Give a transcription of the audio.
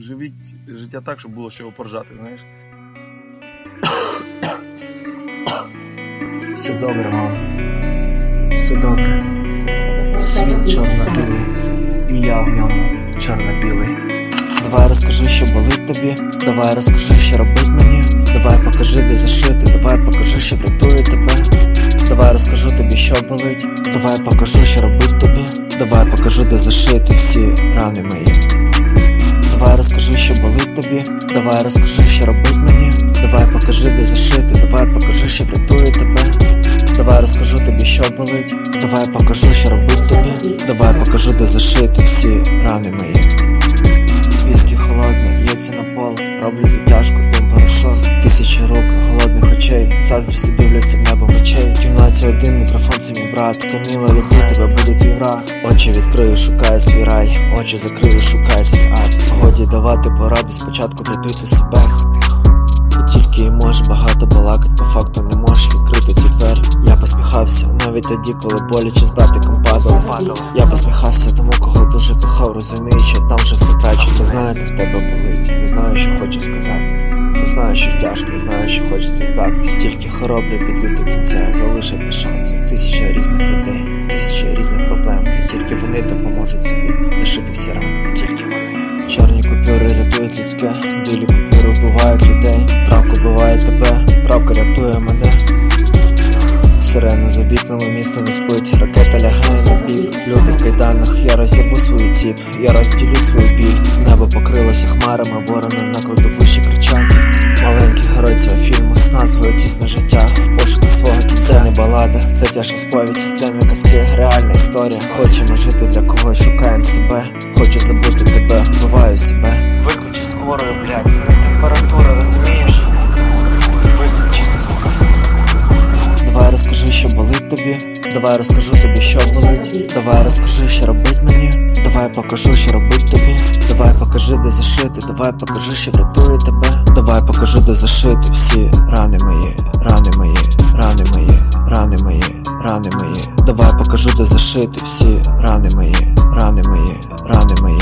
живіть життя так, щоб було чого поржати, знаєш. Все добре, мам. Все добре. Світ чорно-білий, і я в ньому чорно-білий. Давай розкажи, що болить тобі. Давай розкажи, що робить мені. Давай покажи, де зашити. Давай покажи, що врятує тебе. Давай розкажу тобі, що болить. Давай покажу, що робить тобі. Давай покажу, де зашити всі рани мої. Давай розкажи, що болить тобі. Давай розкажи, що робить мені. Давай покажи, де зашити. Давай покажи, що врятує тебе. Давай розкажу тобі, що болить. Давай покажу, що робить тобі. Давай покажу, де зашити всі рани мої. Віскі холодно, лється на пол, роблю затяжку, дим порошок Тисячі рук, голодних очей, заздрістю дивляться в небо мечей один мікрофон це мій брат Каміла, люблю тебе, буде твій враг Очі відкрию, шукаю свій рай, очі закрию, шукаю свій ад Годі давати поради, спочатку врятуйте себе і тільки і можеш багато балакать, по факту не можеш відкрити ці двері. Я посміхався навіть тоді, коли боляче з братиком падали. Я посміхався тому, кого дуже кохав, розуміючи, там вже все втрачено. Я знаю, де в тебе болить, я знаю, що хочу сказати. Я знаю, що тяжко, знаю, що хочеться здатись. Тільки хоробрі підуть до кінця, залишать вбивають людей. Травка вбиває тебе, травка рятує мене. Сирена за вікнами, місто не спить, ракета лягає на бік. Люди в кайданах, я розірву свою ціп, я розділю свою біль. Небо покрилося хмарами, ворони на кладовищі кричать. Маленький герой цього фільму з назвою тісне життя в пошуку свого кінця. Не балада, це тяжка сповідь, це не казки, реальна історія. Хочемо жити для когось, шукаємо себе. Хочу забути Давай розкажу тобі, що болить. Давай розкажи, що робить мені. Давай покажу, що робить тобі. Давай покажи, де зашити. Давай покажи, що врятує тебе. Давай покажу, де зашити всі рани мої, рани мої, рани мої, рани мої, рани мої. Давай покажу, де зашити всі рани мої, рани мої, рани мої.